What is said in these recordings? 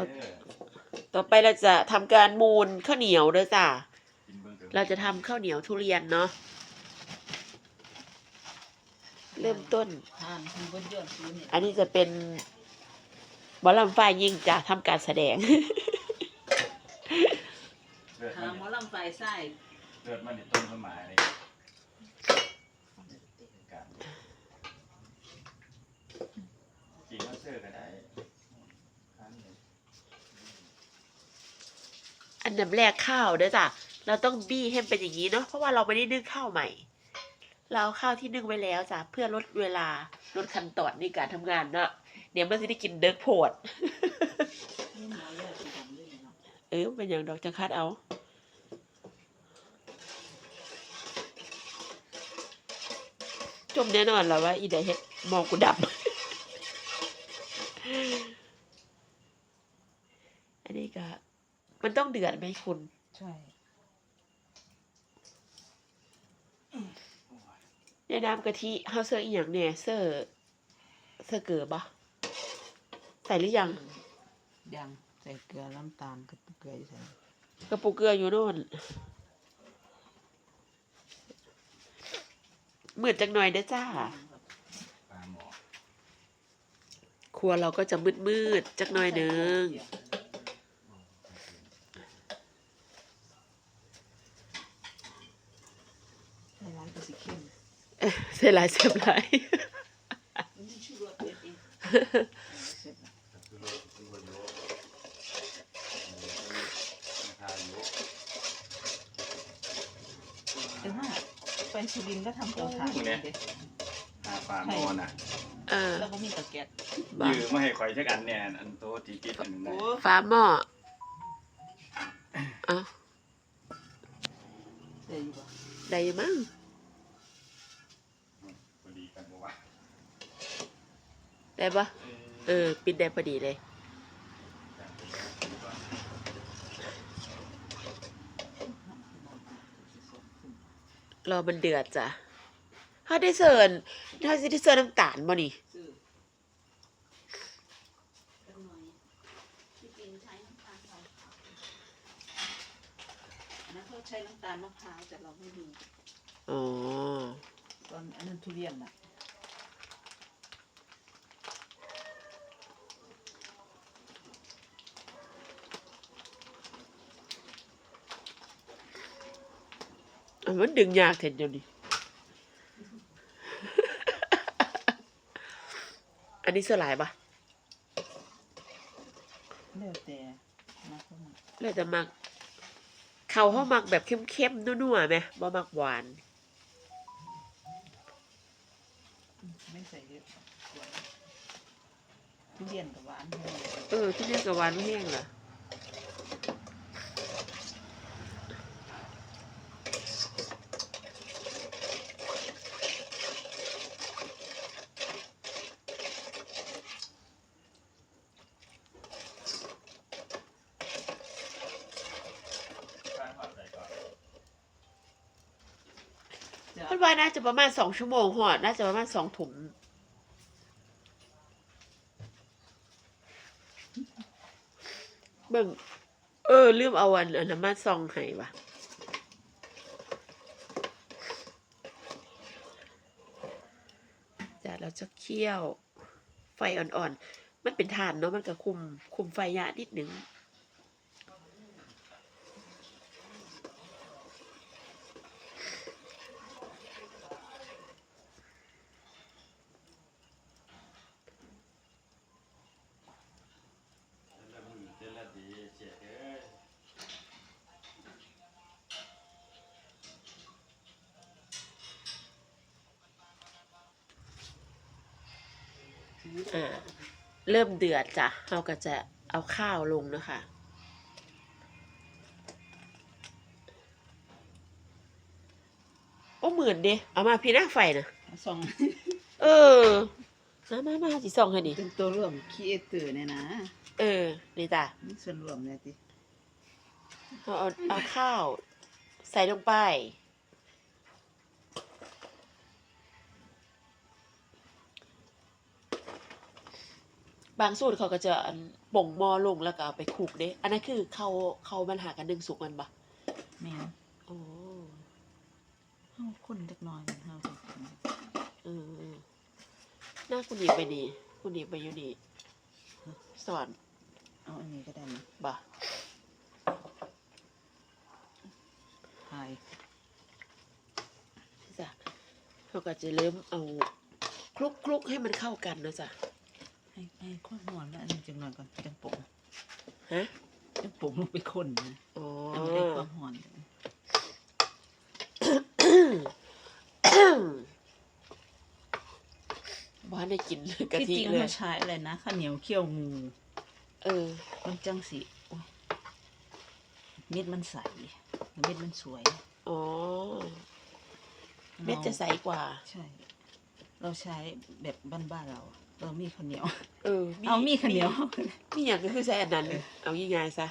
เอาต่อไปเราจะทำการมูนข้าวเหนียวเด้อจ้ะกินเบิ่งถอเราจะทำข้าวเหนียวทุเรียนเนาะ เริ่มต้นทานคือบนยอดซื้อเนี่ยอันนี้จะเป็นบอลลัมฝ่ายยิงจะทำการแสดงเลือดทามันหมอลำไฟไส้เลือดมันนี่ต้นต้นไม้นี่การกินมาเสื้อก็ได้ทานเลย อันดับแรกข้าวเด้อจ้ะเราต้องบี้ให้มันเป็นอย่างนี้เนาะเพราะว่าเราไม่ได้นึ่งข้าวใหม่ เราข้าวที่นึ่งไว้แล้วจ้ะเพื่อลดเวลาลดขั้นตอนในการทำงานเนาะเดี๋ยวมันจะได้กินเดิกโพดเนาะเออเป็นอย่างดอกจังคัดเอาจมแน่นอนแล้วว่าอีเดเฮ็ดมองกูดับ อันนี้ก็ มันต้องเดือดไหมคุณ ใช่ในน้ำกะทิเฮาเซอร์อีหยังเนี่ยเซอร์เซอร์เกลือปะใส่หรือยัง ยังใส่เกลือน้ำตาลกับเกลือใส่กระปุกเกลืออยู่โน่นมืดจังหน่อยเด้อจ้าปลาหมอครัวเราก็จะมืดมืดๆจักหน่อยหนึง ใส่ร้านก็สิเข้ม เอ้ยเสียหลายเสียหลายมันไม่ชื่อรสเด็ดเองเสร็จแล้วคือโลคือโลโยราคาโยแต่ว่าไปสุรินทร์ก็ทำเตาถ่านเด็ดหาปลาหมอน่ะเออแล้วก็มีตะแกรงบ้ายืมมาให้ข่อยจักอันเนี่ยอันโตที่ปิดอันนั้นโอ้ได้ฟ้าหม้อเอาใส่อยู่ป่ะได้อยู่มั้ง พอดีกันบ่ว่า ได้ปะเออ ปิดได้พอดีเลย รอมันเดือดจ้ะถ้าได้เสิร์นถ้าสิได้เสิร์นน้ำตาลบ่นี่ซื้อสักหน่อยที่จริงใช้น้ำตาลทรายขาวอันนั้นเขาใช้น้ำตาลมะพร้าวแต่เราไม่มีอ๋อตอนอันนั้นทุเรียนน่ะอะ มันดึงยากเห็นอยู่นี่ อันนี้เสื้อลายปะแล้วแต่นะพวกมันเลยจะมัก เขาเขามักแบบเข้มๆนัวๆไหมบ่มักหวาน ไม่ใส่เยอะหวานทุเรียนกับหวานเท่านั้นเออที่นี่กับหวานไม่แห้งเหรอ คิดว่าน่าจะประมาณสองชั่วโมงหอดน่าจะประมาณสองถุงเบิ่งเออลืมเอาอันอันนั้นมาซองให้ว่ะจ้ะเราจะเคี่ยวไฟอ่อนๆ มันเป็นถ่านเนาะมันก็คุมคุมไฟยะนิดหนึ่ง อ่าเริ่มเดือดจ้ะเราก็จะเอาข้าวลงนะคะ โอ้หมื่นดิเอามาพี่หน้าไฟนะสองเออ มามามาสิส่องให้ดิเป็นตัวร่วมคีเอเตอร์เนี่ยนะเออ นี่จ้ะมีส่วนร่วมเนี่ยติเอาเอาเอาข้าว ใส่ลงไป บบางสูตรเขาก็จะอันป่งหม้อลงแล้วก็เอาไปคลุกเด้ อันนั้นคือเขาเขามันหากันนึ่งสุกมันปะแม่นโอ้เฮาคนจักหน่อยเฮาสิกินเออหน้าคุณหนีไปนี่คุณหนีไปอยู่นี่สอนเอาอันนี้ก็ได้นะบ่พายจ้ะเขาก็จะเริ่มเอาคลุกคลุกให้มันเข้ากันนะจ๊ะ ให้ให้คนหอนแล้วอันนี้จังหน่อยก่อนจังโปงฮะจังโปงลงไปคนนะอ๋อให้มันได้ความหอนบ้านได้กินกะที่ทิจริงเลย เขาใช้อะไรนะข้าวเหนียวเคี่ยวงู เออ มันจังสิโอ้ยเม็ดมันใสเม็ดมันสวยอ๋อ เม็ดจะใสกว่า ใช่ เราใช้แบบบ้านๆเรา เรามีข้าวเหนียว เออเอามีข้าวเหนียวมีอย่างก็คือใช้อันนั้น เอาง่ายๆซะ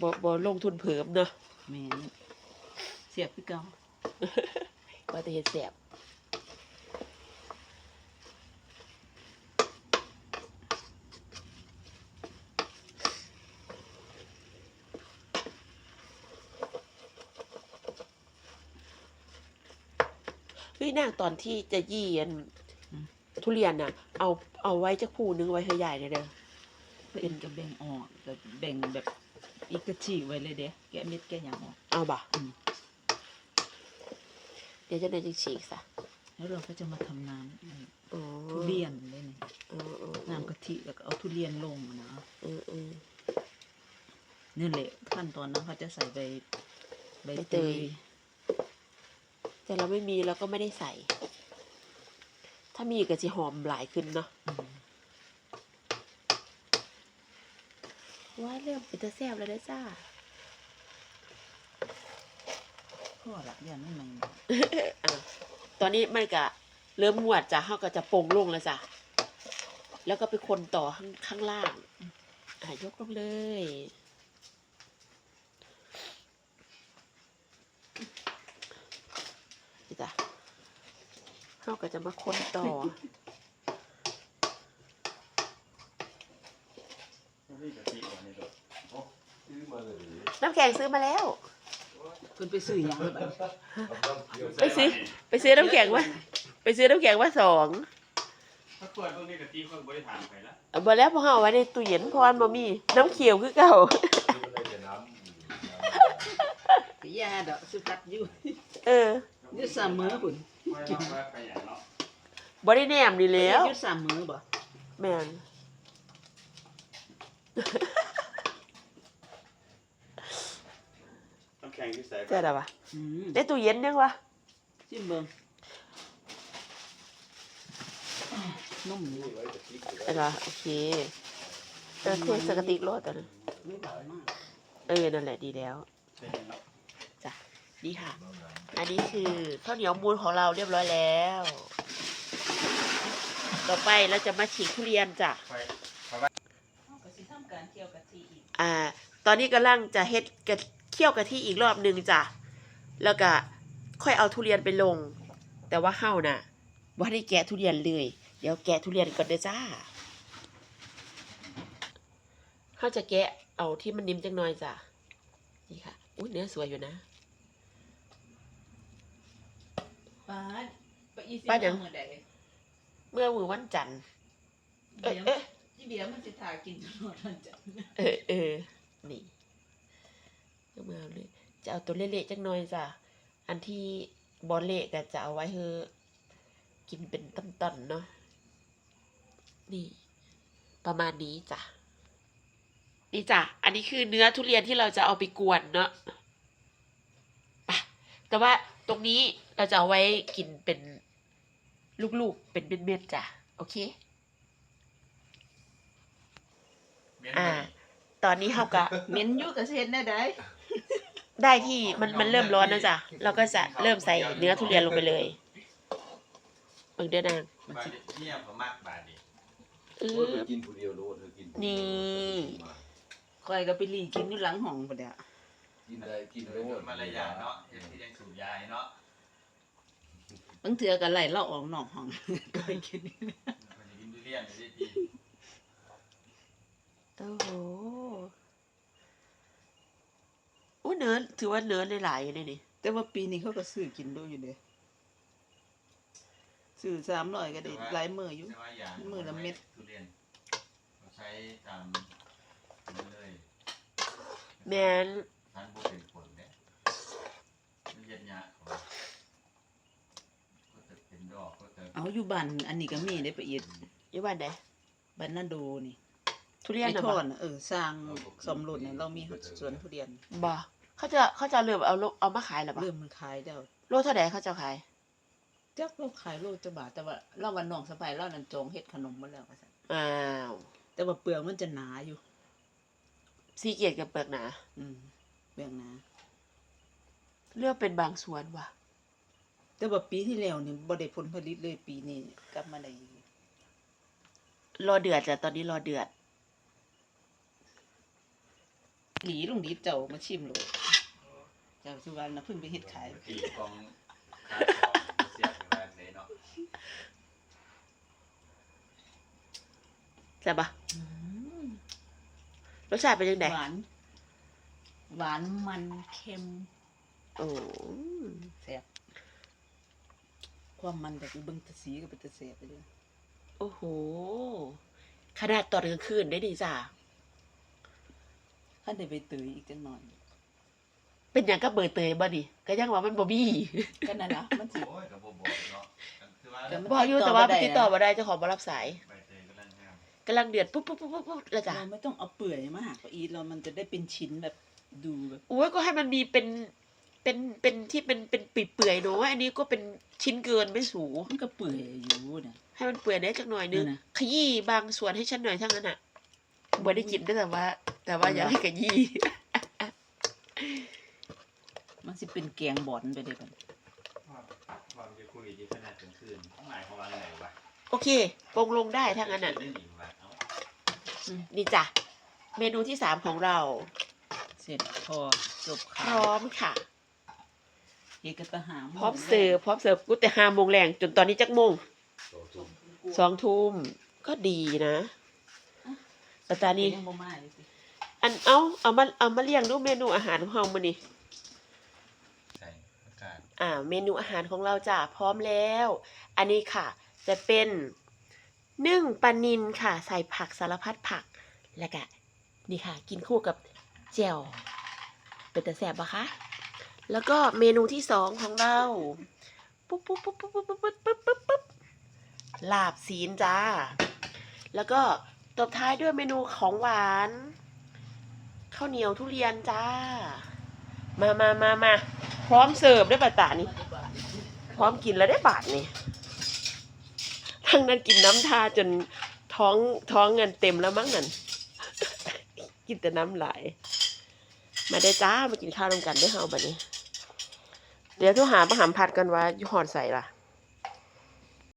บ่บ่ลงทุนเพิ่มเนาะแม่นเสียบพี่เก่าว่าแต่เฮ็ดแสบเฮ้ยนางตอนที่จะยี่อันทุเรียนน่ะ เอาเอาไว้จักผู้นึงไว้ให้ยายเด้อเด้อเป็นกับแบ่งออกแบบแบ่งแบบอีกกระฉีกไว้เลยเด้แกะเม็ดแกะหยังออก เอาบ่อืม เดี๋ยวจะได้จังฉีกซะแล้วเราก็จะมาทำน้ำไอ้อ๋อทุเรียนเลยนี่เออเออน้ำกะทิแล้วก็เอาทุเรียนลงนะเออเออ นี่แหละขั้นตอนนั้นเขาจะใส่ใบใบใบเตเตย ยแต่เราไม่มีเราก็ไม่ได้ใส่ ถ้ามีก็จะหอมหลายขึ้นเนาะอืมว่าเริ่มเป็นตะแซบแล้วนะจ้าพ่อละยันไม่ไหมอะตอนนี้มันก็เริ่มงวดจ้ะเขาก็จะโปร่งลงแล้วจ้ะแล้วก็ไปคนต่อข้างข้างล่างอะยกลงเลยนี่จ้ะ เขาก็จะมาคนต่อ นี่กะทิก่อนนี่ตัวซื้อมาเลยน้ำแข็งซื้อมาแล้วคุณไปซื้อหยังแบบไปซื้อ ไปซื้อน้ำแข็งมาไปซื้อน้ำแข็งมาสองถ้าเปิดพวกนี้กะทิเพิ่งบริหารไปแล้วเอาบ่แล้วพอเอาไว้ในตู้เย็นเพราะมันบ่มีน้ำเขียวคือเก่า ซื้อมาได้แต่น้ำยาดอกสุพัดอยู่เออ อยุดสามมื้อคุณ ไม่ต้องแวะไปอย่างเนาะบ่ได้แนมนี่แล้วอยุดสามมื้อบ่แม่นน้ำแข็งที่ใส่เจ๊ดาวะอืมในตู้เย็นยังวะจิ้มเบิ่งนุ่มนี่นะไว้แต่พริกเออโอเคเออเทสกติกโลดตอนนั้นไม่หวานมากเออนั่นแหละดีแล้วใช่เนาะจ้ะ นี่ค่ะ อันนี้คือข้าวเหนียวมูลของเราเรียบร้อยแล้ว ต่อไปเราจะมาฉีกทุเรียนจ้ะไฟเอาก็สิทำการเคี่ยวกะทิอีกอ่า ตอนนี้กำลังจะเฮ็ดเคี่ยวกะทิอีกรอบหนึ่งจ้ะ แล้วก็ค่อยเอาทุเรียนไปลง แต่ว่าเฮาน่ะว่าได้แกะทุเรียนเลย เดี๋ยวแกะทุเรียนก่อนเด้อจ้าเฮาจะแกะเอาที่มันนิ่มจังหน่อยจ้ะ นี่ค่ะ อุ้ยเนื้อสวยอยู่นะ ป้าดไปอีสิป้าดยังมื้อใดเมื่อมือวันจันทร์เอ๊ะเดี๋ยวเอ๊ะที่เบียร์มันสิทากินตลอดวันจันทร์เออเออนี่ก็มาเอาเลยจะเอาตัวเละๆจังหน่อยจ้ะอันที่บอลเละก็จะเอาไว้เฮอกินเป็นต้นๆเนาะนี่ ประมาณนี้จ้ะนี่จ้ะอันนี้คือเนื้อทุเรียนที่เราจะเอาไปกวนเนาะไปแต่ว่า ตรงนี้เราจะเอาไว้กินเป็นลูกๆ เป็นเม็ดๆจ้ะ โอเค อ่า ตอนนี้เฮากะ เหม็นอยู่กับเฮ็ดได้ไดได้ที่มันมันเริ่มร้อนแล้วจ้ะเราก็จะเริ่มใส่เนื้อทุเรียนลงไปเลยเบิ่งเด้อนางบาดเนี่ยผมมักบาดดิอืโอ้ยอไปกินผู้เดียวโลดเธอกินผู้เดียวนี่ข่อยก็ไปหลีกินอยู่หลังห้องพุ่นเด้อ กินได้กินโดโลยดมารยาทเนาะเห็นที่ยังสูบยาเนาะบางเทื่อก็ไล่เราออกนอกห้อง ก็ไปกินมันจะกินทุเรียนอยู่ที่โอ้โหอู้เนื้อถือว่าเนื้อหลายๆอยู่เลยนี่แต่ว่าปีนี้เขาก็ซื้อกินด้วยอยู่เด้ซื้อสามร้อยก็ได้หลายมื้ออยู่ ใช่ว่าอย่างมือละเม็ด ทุเรียนเราใช้ตามนี้เลยแมน ท่านผู้เป็นผลเนี่ยมันเย็นยะเขาก็จะเป็นดอกก็จะเอาอยู่บ้านอันนี้ก็มีได้ประเอียดอยู่บ้านไหนบ้านนาโดนี่ทุเรียนไอ้น่ะทบ่อนน่ะเออสร้างสมรสน่ะเรามีสวนทุเรียนบ่เขาจะเขาจะเริ่มเอาโลเอามาขายหรอบ่เริ่มมันขายแล้วโลเท่าไหร่เขาจะขายจักเราขายโลจะบาทแต่ว่าเราวันน้องสบายเรานั่นจองเฮ็ดขนมมาแล้วว่าซั่นอ้าวแต่ว่าเปลือกมันจะหนาอยู่ซีเกียรกับเปลือกหนา อืม เปลือกหนาเลือกเป็นบางส่วนว่ะ แต่ว่าปีที่แล้วนี่บ่ได้ผลผลิตเลยปีนี้กลับมาได้รอเดือดจ้ะตอนนี้รอเดือด หลีลงดีเจ้ามาชิมโลดเจ้าสุวรรณน่ะเพิ่งไปเฮ็ดขายตีกองขายของเสียบในบ้านเลยเนาะใช่ปะอืมรสชาติเป็นยังไงหวาน หวานมันเค็ม โอ้แซ่บความมันจากเบิ่งแตะสีก็เป็นตะแซ่บไปเลยโอ้โห ขนาดตอนกลางคืนได้ดีจ้ะคันได้ไปเตยอีกจังหน่อย เป็นอย่างก็เบอร์เตยบ่ดิก็ยังว่ามันบ่มีก็นั่นล่ะมันสิ โอ้ยกับโบบอกเนาะคือว่าแต่มันบอกอยู่แต่ว่าติดต่อมาได้เจ้าของมารับสายใบเตยก็เล่นงามกำลังเดือดปุ๊บปุ๊บปุ๊บปุ๊บปุ๊บแล้วจ้ะ เราไม่ต้องเอาเปื่อยมาหักอีเรามันจะได้เป็นชิ้นแบบ ดูแบบโอ้ยก็ให้มันมีเป็นเป็นเป็นที่เป็นเป็นเปื่อยๆเนอะอันนี้ก็เป็นชิ้นเกินไม่สูงมันก็เปื่อยอยู่เนี่ยให้มันเปื่อยได้จักหน่อยนึงนั่นน่ะขยี้บางส่วนให้ฉันหน่อยทั้งนั้นอะบ่ได้กินด้วยแต่ว่า แต่ว่าอยากให้ขยี้มันสิเป็นแกงบอนไปเลยกันว่าว่ามันจะคุยดีขนาดกลางคืนหมายความว่าไงวะโอเคปรงลงได้ทั้งนั้นอะได้หนิวะเอ้านี่จ้ะเมนูที่สามของเรา เสร็จพอจบพข่าวร้อมค่ะ เอกตะหามพร้อมเสิร์ฟพร้อมเสิร์ฟกูแต่ห้าโมงแรงจนตอนนี้จักโมงโตตุ่มสองทุ่มก็ดีนะแต่ตอนนี้ ยังบ่มาเลยสิอันเอาเอามาเอามาเรียงดูเมนูอาหารของเรามื้อนี้ใส่อากาศอ่า เมนูอาหารของเราจ้ะพร้อมแล้ว อันนี้ค่ะ จะเป็นนึ่งปลานินค่ะ ใส่ผักสารพัดผัก แล้วก็นี่ค่ะ กินคู่กับ แจ่วเป็นแต่แสบปะคะ แล้วก็เมนูที่สองของเราปุ๊บปุ๊บปุ๊บปุ๊บปุ๊บปุ๊บปุ๊บปุ๊บปุ๊บลาบซีนจ้า แล้วก็ตบท้ายด้วยเมนูของหวานข้าวเหนียวทุเรียนจ้า มามามามาพร้อมเสิร์ฟได้ป่ะตานี่พร้อมกินแล้วได้บาทนี่ทั้งนั้นกินน้ำทาจนท้องท้องเงินเต็มแล้วมั้งนั่น กินแต่น้ำไหล มาได้จ้ามากินข้าวร่วมกันได้วยเฮาบัดนี้ เดี๋ยวทุกหาประหามผัดกันว่าอยู่หอดใส่ล่ะ